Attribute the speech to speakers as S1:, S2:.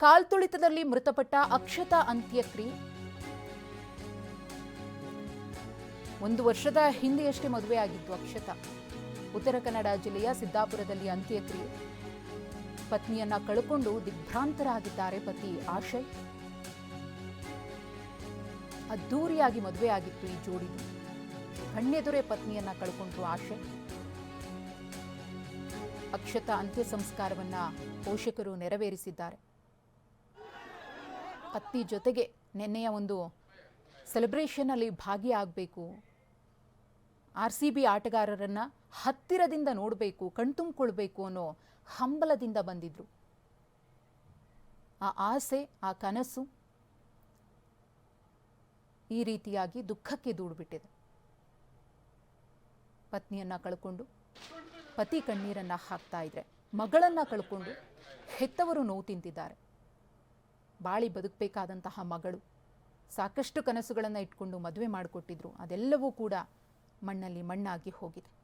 S1: ಕಾಲ್ತುಳಿತದಲ್ಲಿ ಮೃತಪಟ್ಟ ಅಕ್ಷತಾ ಅಂತ್ಯಕ್ರಿ ಒಂದು ವರ್ಷದ ಹಿಂದೆಯಷ್ಟೇ ಮದುವೆಯಾಗಿತ್ತು ಅಕ್ಷತಾ. ಉತ್ತರ ಕನ್ನಡ ಜಿಲ್ಲೆಯ ಸಿದ್ದಾಪುರದಲ್ಲಿ ಅಂತ್ಯಕ್ರಿಯೆ. ಪತ್ನಿಯನ್ನ ಕಳ್ಕೊಂಡು ದಿಗ್ಭ್ರಾಂತರಾಗಿದ್ದಾರೆ ಪತಿ ಆಶಯ್. ಅದ್ದೂರಿಯಾಗಿ ಮದುವೆಯಾಗಿತ್ತು ಈ ಜೋಡಿ. ಕಣ್ಣೆದುರೇ ಪತ್ನಿಯನ್ನ ಕಳ್ಕೊಂಡು ಆಶಯ್. ಅಕ್ಷತಾ ಅಂತ್ಯ ಸಂಸ್ಕಾರವನ್ನ ಪೋಷಕರು ನೆರವೇರಿಸಿದ್ದಾರೆ. ಪತ್ನಿ ಜೊತೆಗೆ ನಿನ್ನೆಯ ಒಂದು ಸೆಲೆಬ್ರೇಷನ್ ಅಲ್ಲಿ ಭಾಗಿಯಾಗಬೇಕು. ಆರ್ ಸಿ ಬಿ ಆಟಗಾರರನ್ನ ಹತ್ತಿರದಿಂದ ನೋಡಬೇಕು, ಕಣ್ತುಂಬಿಕೊಳ್ಬೇಕು ಅನ್ನೋ ಹಂಬಲದಿಂದ ಬಂದಿದ್ರು. ಆ ಆಸೆ, ಆ ಕನಸು ಈ ರೀತಿಯಾಗಿ ದುಃಖಕ್ಕೆ ದೂಡ್ಬಿಟ್ಟಿದೆ. ಪತ್ನಿಯನ್ನ ಕಳ್ಕೊಂಡು, ಪತಿ ಕಣ್ಣೀರನ್ನು ಹಾಕ್ತಾ ಇದ್ರೆ ಮಗಳನ್ನ ಕಳ್ಕೊಂಡು ಹೆತ್ತವರು ನೋವು ತಿಂತಿದ್ದಾರೆ. ಬಾಳಿ ಬದುಕಬೇಕಾದಂತಹ ಮಗಳು. ಸಾಕಷ್ಟು ಕನಸುಗಳನ್ನು ಇಟ್ಕೊಂಡು ಮದುವೆ ಮಾಡಿಕೊಟ್ಟಿದ್ರು. ಅದೆಲ್ಲವೂ ಕೂಡ ಮಣ್ಣಲ್ಲಿ ಮಣ್ಣಾಗಿ ಹೋಗಿದೆ.